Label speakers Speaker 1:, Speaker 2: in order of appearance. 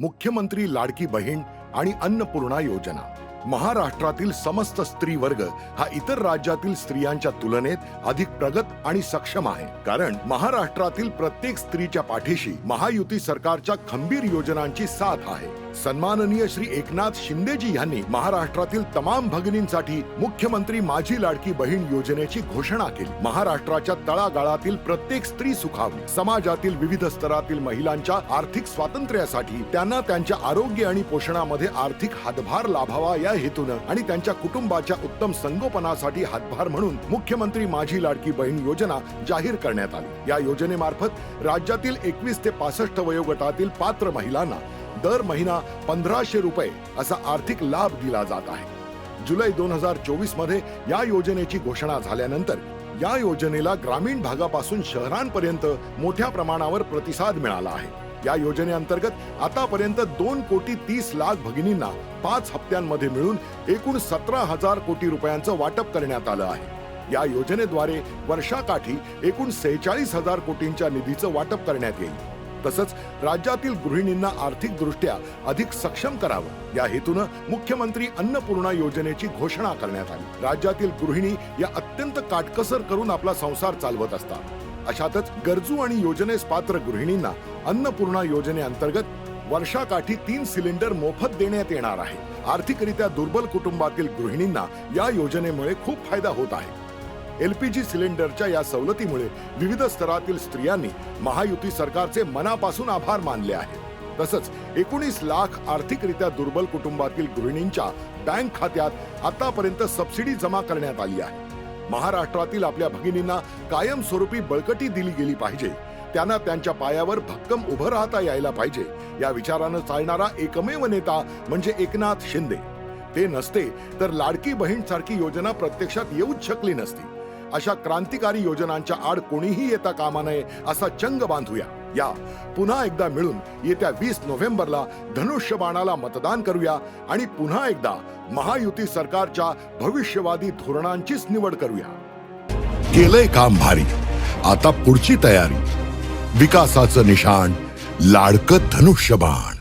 Speaker 1: मुख्यमंत्री लाडकी बहीण आणि अन्नपूर्णा योजना. महाराष्ट्रातील समस्त स्त्री वर्ग हा इतर राज्यातील स्त्रियांच्या तुलनेत अधिक प्रगत आणि सक्षम आहे. कारण महाराष्ट्रातील प्रत्येक स्त्रीच्या पाठीशी महायुती सरकारच्या खंबीर योजनांची साथ आहे. सन्माननीय श्री एकनाथ शिंदेजी यांनी महाराष्ट्रातील तमाम भगिनींसाठी मुख्यमंत्री माझी लाडकी बहीण योजनेची घोषणा केली. महाराष्ट्राच्या तळागाळातील प्रत्येक स्त्री सुखावी समाजातील विविध स्तरातील महिलांच्या आर्थिक स्वातंत्र्यासाठी त्यांना त्यांच्या आरोग्य आणि पोषणामध्ये आर्थिक हातभार लाभावा या हेतूनं आणि त्यांच्या कुटुंबाच्या उत्तम संगोपनासाठी हातभार म्हणून मुख्यमंत्री माझी लाडकी बहीण योजना जाहीर करण्यात आली. या योजनेमार्फत राज्यातील एकवीस ते पासष्ट वयोगटातील पात्र महिलांना दर महिना पंधराशे रुपये असा आर्थिक लाभ दिला जात आहे. जुलै दोन हजार चोवीसमध्ये या योजनेची घोषणा झाल्यानंतर या योजनेला ग्रामीण भागापासून शहरांपर्यंत मोठ्या प्रमाणावर प्रतिसाद मिळाला आहे. या योजनेअंतर्गत आतापर्यंत दोन कोटी तीस लाख भगिनींना पाच हप्त्यांमध्ये मिळून एकूण सतरा हजार कोटी रुपयांचं वाटप करण्यात आलं आहे. या योजनेद्वारे वर्षाकाठी एकूण सेहेचाळीस हजार कोटींच्या निधीचं वाटप करण्यात येईल. तसंच राज्यातील गृहिणींना आर्थिकदृष्ट्या अधिक सक्षम करावं. या हेतूनं मुख्यमंत्री अन्नपूर्णा योजनेची घोषणा करण्यात आली. राज्यातील गृहिणी या अत्यंत काटकसर करून आपला संसार चालवत असतात. अशातच गरजू आणि योजनेस पात्र गृहिणींना अन्नपूर्णा योजनेअंतर्गत वर्षाकाठी तीन सिलेंडर मोफत देण्यात येणार आहे. आर्थिकरित्या दुर्बल कुटुंबातील गृहिणींना या योजनेमुळे खूप फायदा होत आहे. एलपीजी सिलेंडरच्या या सवलतीमुळे विविध स्तरातील स्त्रियांनी महायुती सरकारचे मनापासून आभार मानले आहेत. तसंच एकोणीस लाख आर्थिकरित्या दुर्बल कुटुंबातील गृहिणींच्या बँक खात्यात आतापर्यंत सबसिडी जमा करण्यात आली आहे. महाराष्ट्रातील आपल्या भगिनींना कायमस्वरूपी बळकटी दिली गेली पाहिजे. त्यांना त्यांच्या पायावर भक्कम उभं राहता यायला पाहिजे. या विचारानं चालणारा एकमेव नेता म्हणजे एकनाथ शिंदे. ते नसते तर लाडकी बहीण सारखी योजना प्रत्यक्षात येऊच शकली नसती. अशा क्रांतिकारी योजनांच्या आड कोणीही येता कामा नये असा चंग बांधूया. या. पुन्हा एकदा मिळून येत्या वीस नोव्हेंबरला धनुष्यबाणाला मतदान करूया आणि पुन्हा एकदा महायुती सरकारच्या भविष्यवादी धोरणांचीच निवड करूया. केलंय काम भारी. आता पुढची तयारी. विकासाचं निशाण लाडकं धनुष्यबाण.